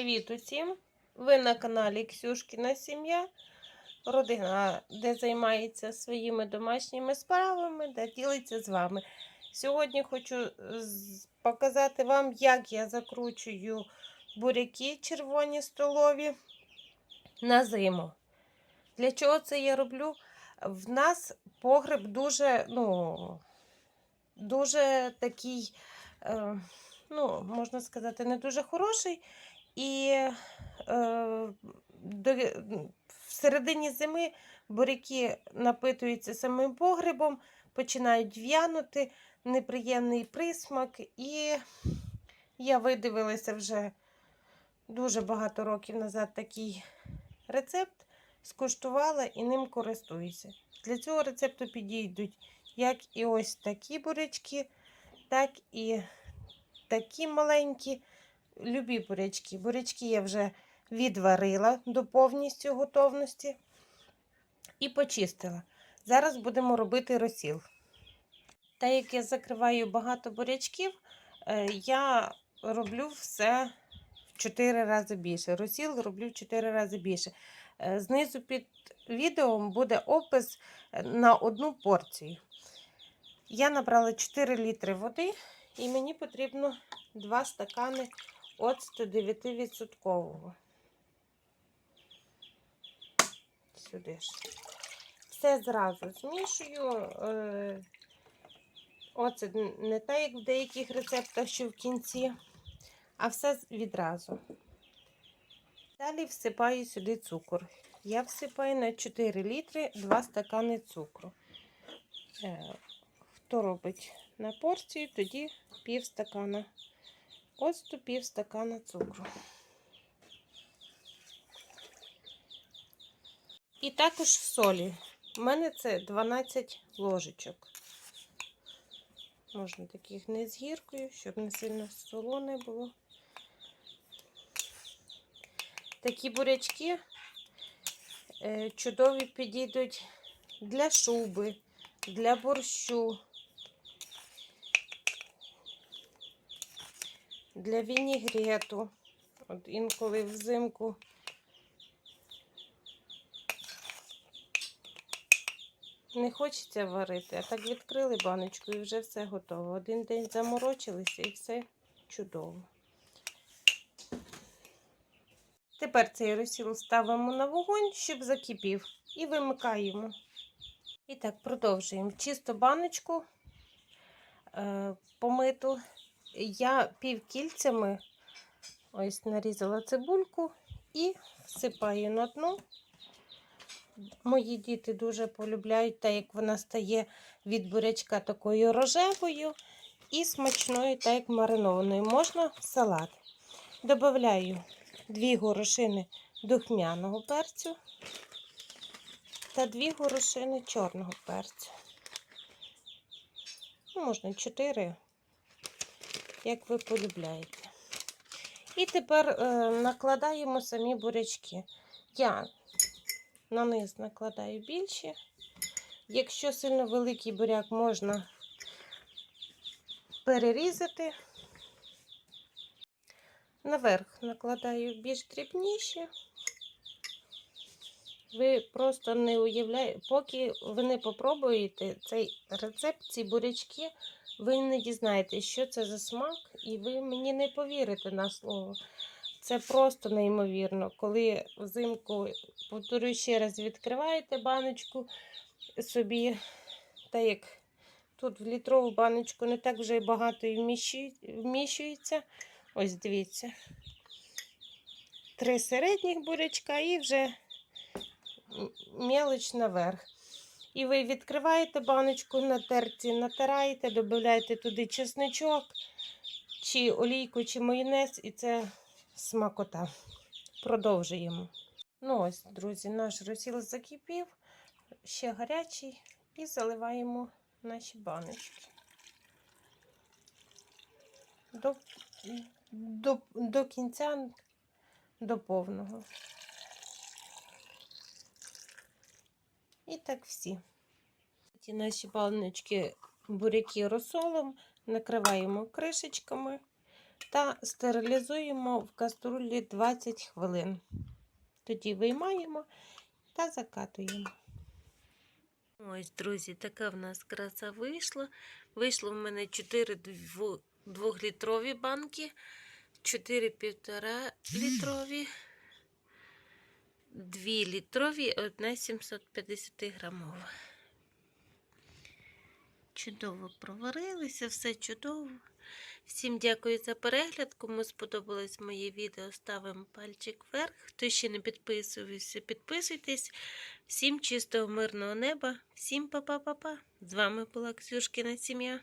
Привіт усім! Ви на каналі Ксюшкіна Сім'я, родина, де займається своїми домашніми справами, де ділиться з вами. Сьогодні хочу показати вам, як я закручую буряки червоні столові на зиму. Для чого це я роблю? В нас погреб дуже, ну, дуже такий, е, ну, можна сказати, не дуже хороший. І е, до, в середині зими буряки напитуються самим погребом, починають в'янути, неприємний присмак. І я видивилася вже дуже багато років назад такий рецепт, скуштувала і ним користуюся. Для цього рецепту підійдуть як і ось такі бурячки, так і такі маленькі любі бурячки. Бурячки я вже відварила до повністю готовності і почистила. Зараз будемо робити розсіл. Так як я закриваю багато бурячків, е, я роблю все в 4 рази більше. Розсіл роблю в 4 рази більше. Е, Знизу під відео буде опис е, на одну порцію. Я набрала 4 літри води, і мені потрібно 2 стакани оцту 9%. Сюди ж. Все зразу змішую. Е, Оцет не так, як в деяких рецептах, що в кінці, а все відразу. Далі всипаю сюди цукор. Я всипаю на 4 літри 2 стакани цукру. Е, Хто робить на порцію, тоді пів стакана оцту, пів стакана цукру. І також солі. У мене це 12 ложечок. Можна таких не з гіркою, щоб не сильно солоне було. Такі бурячки е, чудові підійдуть для шуби, для борщу, для вінігрету. От інколи взимку не хочеться варити, а так відкрили баночку і вже все готово. Один день заморочилися і все чудово. Тепер цей розсіл ставимо на вогонь, щоб закипів, і вимикаємо. І так, продовжуємо. Чисто баночку е, помиту. Я півкільцями ось нарізала цибульку і всипаю на дно. Мої діти дуже полюбляють, так як вона стає від бурячка такою рожевою і смачною, так як маринованою. Можна в салат. Добавляю дві горошини духмяного перцю та дві горошини чорного перцю. Ну, можна 4, як ви полюбляєте. І тепер е, накладаємо самі бурячки. Я на низ накладаю більші. Якщо сильно великий буряк, можна перерізати. Наверх накладаю більш дрібніші. Ви просто не уявляєте, поки ви не попробуєте цей рецепт, ці бурячки, ви не дізнаєтесь, що це за смак, і ви мені не повірите на слово. Це просто неймовірно. Коли взимку, повторюю ще раз, відкриваєте баночку собі, так як тут в літрову баночку не так вже багато і вміщується. Ось дивіться. Три середніх бурячка і вже мелоч наверх. І ви відкриваєте баночку на терці, натираєте, додаєте туди чесничок, чи олійку, чи майонез, і це смакота. Продовжуємо. Ну ось, друзі, наш розсіл закипів, ще гарячий, і заливаємо наші баночки. До, до, до кінця, до повного. І так всі. Ті наші баночки буряки розсолом накриваємо кришечками та стерилізуємо в каструлі 20 хвилин. Тоді виймаємо та закатуємо. Ось, друзі, така в нас краса вийшла. Вийшло в мене 4 двохлітрові банки, 4 півтора літрові, 2 літрові і одна 750 грамова. Чудово проварилися, все чудово. Всім дякую за перегляд. Кому сподобалось моє відео, ставимо пальчик вверх. Хто ще не підписувався, підписуйтесь. Всім чистого мирного неба, всім па-па-па-па. З вами була Ксюшкіна сім'я.